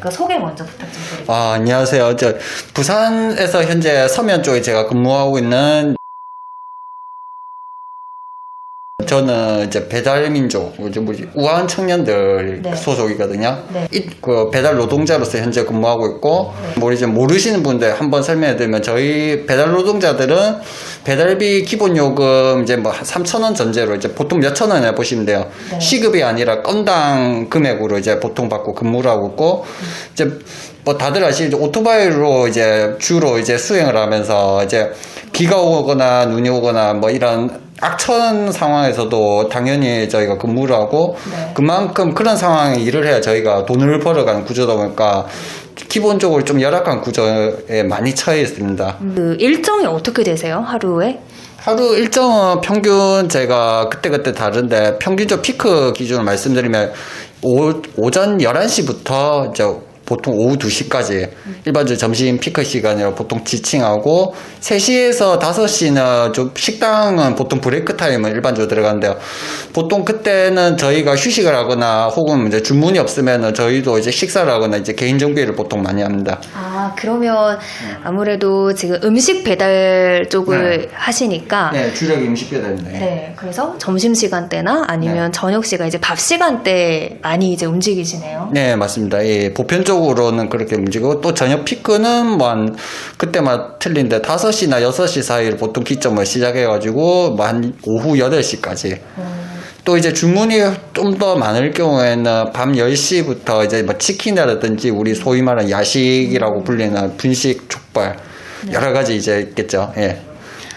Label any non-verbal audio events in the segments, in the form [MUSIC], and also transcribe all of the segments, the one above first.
그 소개 먼저 부탁 좀 드릴게요. 아, 안녕하세요. 저 부산에서 현재 서면 쪽에 제가 근무하고 있는 저는 이제 배달민족, 이제 뭐지, 우한 청년들 네. 소속이거든요. 네. 이, 그 배달 노동자로서 현재 근무하고 있고, 뭐 이제 모르시는 분들 한번 설명해드리면 저희 배달 노동자들은 배달비 기본 요금 이제 뭐 3,000원 전제로 이제 보통 몇 천 원이나 보시면 돼요. 네. 시급이 아니라 건당 금액으로 이제 보통 받고 근무를 하고 있고, 이제 뭐 다들 아시죠 오토바이로 이제 주로 이제 수행을 하면서 이제 비가 오거나 눈이 오거나 뭐 이런 악천 상황에서도 당연히 저희가 근무를 하고 네. 그만큼 그런 상황에 일을 해야 저희가 돈을 벌어가는 구조다 보니까 기본적으로 좀 열악한 구조에 많이 처해 있습니다. 그 일정이 어떻게 되세요? 하루에? 하루 일정은 평균 제가 그때그때 다른데 평균적 피크 기준으로 말씀드리면 오, 오전 11시부터 이제 보통 오후 2시까지 일반적으로 점심 피크 시간이라 보통 지칭하고 3시에서 5시는 좀 식당은 보통 브레이크 타임은 일반적으로 들어가는데요. 보통 그때는 저희가 휴식을 하거나 혹은 이제 주문이 없으면은 저희도 이제 식사를 하거나 이제 개인 정비를 보통 많이 합니다. 아 그러면 아무래도 지금 음식 배달 쪽을 하시니까 네, 주력 음식 배달입니다. 네, 그래서 점심 시간 때나 아니면 저녁 시간 이제 밥 시간 때 많이 이제 움직이시네요. 네, 맞습니다. 예, 보편적으로 는 그렇게 움직이고, 또 저녁 피크는 뭐 한, 그때만 틀린데, 5시나 6시 사이를 보통 기점을 시작해 가지고, 뭐 한 오후 8시까지. 또 이제 주문이 좀 더 많을 경우에는 밤 10시부터 이제 뭐 치킨이라든지 우리 소위 말하는 야식이라고 불리는 분식, 족발, 여러 가지 이제 있겠죠. 예.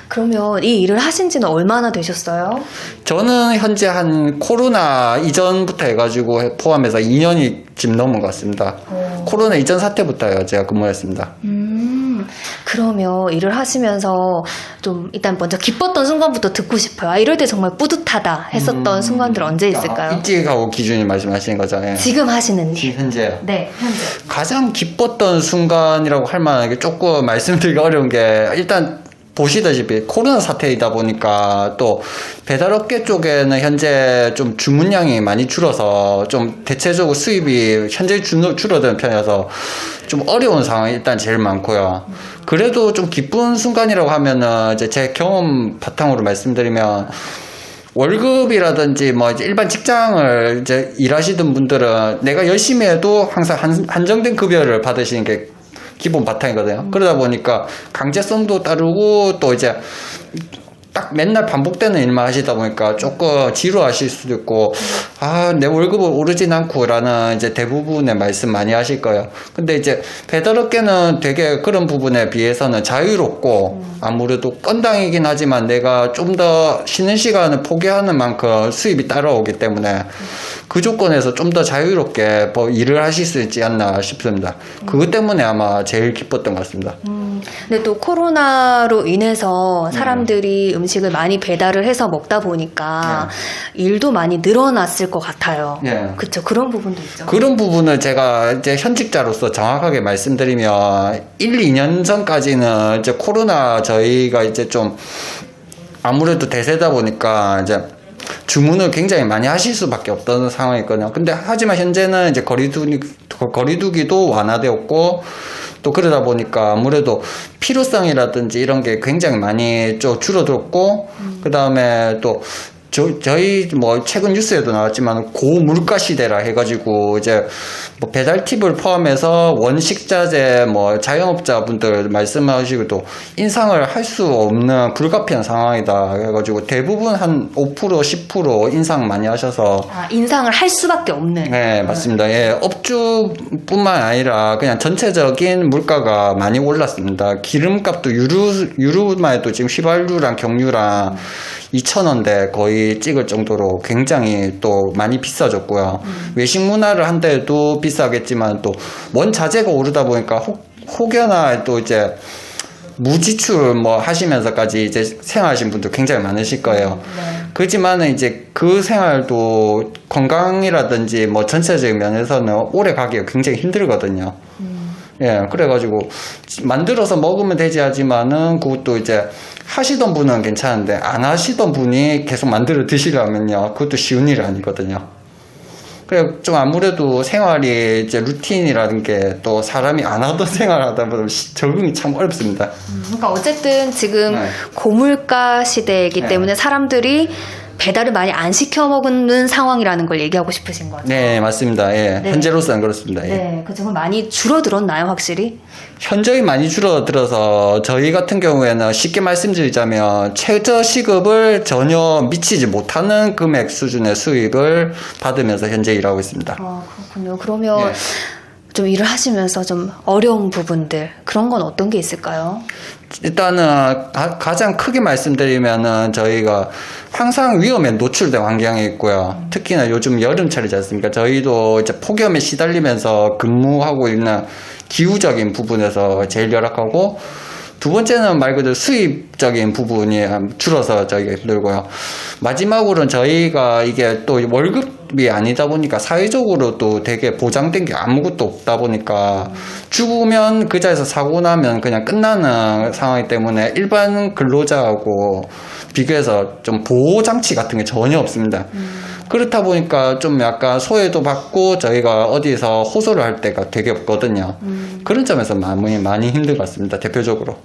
그러면 이 일을 하신 지는 얼마나 되셨어요? 저는 현재 한 코로나 이전부터 해가지고 포함해서 2년이 지금 넘은 것 같습니다. 어. 코로나 이전 사태부터요, 제가 근무했습니다. 음, 그러면 일을 하시면서 좀 일단 먼저 기뻤던 순간부터 듣고 싶어요. 아, 이럴 때 정말 뿌듯하다 했었던 순간들 언제 있을까요? 아, 일찍하고 기준이 말씀하시는. 예. 지금 하시는 일. 지금 현재 네, 현재. 가장 기뻤던 순간이라고 할 만한 게 조금 말씀드리기 어려운 게 일단 보시다시피 코로나 사태이다 보니까 또 배달업계 쪽에는 현재 좀 주문량이 많이 줄어서 좀 대체적으로 수입이 현재 줄- 줄어드는 편이어서 좀 어려운 상황이 일단 제일 많고요. 그래도 좀 기쁜 순간이라고 하면은 이제 제 경험 바탕으로 말씀드리면 월급이라든지 뭐 일반 직장을 이제 일하시던 분들은 내가 열심히 해도 항상 한, 한정된 급여를 받으시는 게 기본 바탕이거든요. 그러다 보니까 강제성도 따르고 또 이제 딱 맨날 반복되는 일만 하시다 보니까 조금 지루하실 수도 있고 아 내 월급은 오르진 않고라는 이제 대부분의 말씀 많이 하실 거예요. 근데 이제 배달업계는 되게 그런 부분에 비해서는 자유롭고 아무래도 건당이긴 하지만 내가 좀 더 쉬는 시간을 포기하는 만큼 수입이 따라오기 때문에 그 조건에서 좀 더 자유롭게 뭐 일을 하실 수 있지 않나 싶습니다. 그것 때문에 아마 제일 기뻤던 것 같습니다. 음, 근데 또 코로나로 인해서 사람들이 음 식을 많이 배달을 해서 먹다 보니까 일도 많이 늘어났을 것 같아요. 예. 그쵸. 그런 부분도 있죠. 그런 부분을 제가 이제 현직자로서 정확하게 말씀드리면 1, 2년 전까지는 이제 코로나 저희가 이제 좀 아무래도 대세다 보니까 이제 주문을 굉장히 많이 하실 수밖에 없던 상황이거든요. 근데 하지만 현재는 이제 거리두기, 거리두기도 완화되었고 또 그러다 보니까 아무래도 필요성이라든지 이런 게 굉장히 많이 좀 줄어들었고 그 다음에 또 저, 저희 뭐 최근 뉴스에도 나왔지만 고물가 시대라 해가지고 이제 뭐 배달 팁을 포함해서 원식자재 뭐 자영업자분들 말씀하시고 또 인상을 할 수 없는 불가피한 상황이다 해가지고 대부분 한 5% 10% 인상 많이 하셔서 아, 인상을 할 수밖에 없는. 네, 맞습니다. 예, 업주뿐만 아니라 그냥 전체적인 물가가 많이 올랐습니다. 기름값도 유류, 유류만 해도 지금 휘발유랑 경유랑 2,000원대 거의 찍을 정도로 굉장히 또 많이 비싸졌고요. 외식 문화를 한데도 비싸겠지만 또 원자재가 오르다 보니까 혹, 혹여나 또 이제 무지출 뭐 하시면서까지 이제 생활하신 분들 굉장히 많으실 거예요. 그렇지만은 이제 그 생활도 건강이라든지 뭐 전체적인 면에서는 오래 가기가 굉장히 힘들거든요. 예, 그래가지고 만들어서 먹으면 되지 하지만은 그것도 이제 하시던 분은 괜찮은데 안 하시던 분이 계속 만들어 드시려면요, 그것도 쉬운 일이 아니거든요. 그래 좀 아무래도 생활이 이제 루틴이라는 게 또 사람이 안 하던 [LAUGHS] 생활을 하다 보면 시- 적응이 참 어렵습니다. 그러니까 어쨌든 지금 네. 고물가 시대이기 네. 때문에 사람들이 배달을 많이 안 시켜 먹는 상황이라는 걸 얘기하고 싶으신 거죠. 네, 맞습니다. 예. 네. 현재로서는 그렇습니다. 예. 네, 그 정말 많이 줄어들었나요, 확실히? 현저히 많이 줄어들어서 저희 같은 경우에는 쉽게 말씀드리자면 최저 시급을 전혀 미치지 못하는 금액 수준의 수입을 받으면서 현재 일하고 있습니다. 아, 그렇군요. 그러면 네. 좀 일을 하시면서 좀 어려운 부분들 그런 건 어떤 게 있을까요? 일단은 가, 장 크게 말씀드리면은 저희가 항상 위험에 노출된 환경에 있고요. 특히나 요즘 여름철이지 않습니까? 저희도 이제 폭염에 시달리면서 근무하고 있는 기후적인 부분에서 제일 열악하고 두 번째는 말 그대로 수입적인 부분이 줄어서 저희가 힘들고요. 마지막으로는 저희가 이게 또 월급 이 아니다 보니까 사회적으로 또 되게 보장된 게 아무것도 없다 보니까 죽으면 그 자리에서 사고 나면 그냥 끝나는 상황이기 때문에 일반 근로자하고 비교해서 좀 보호장치 같은 게 전혀 없습니다. 그렇다 보니까 좀 약간 소외도 받고 저희가 어디서 호소를 할 때가 되게 없거든요. 그런 점에서 많이, 많이 힘들 것 같습니다. 대표적으로.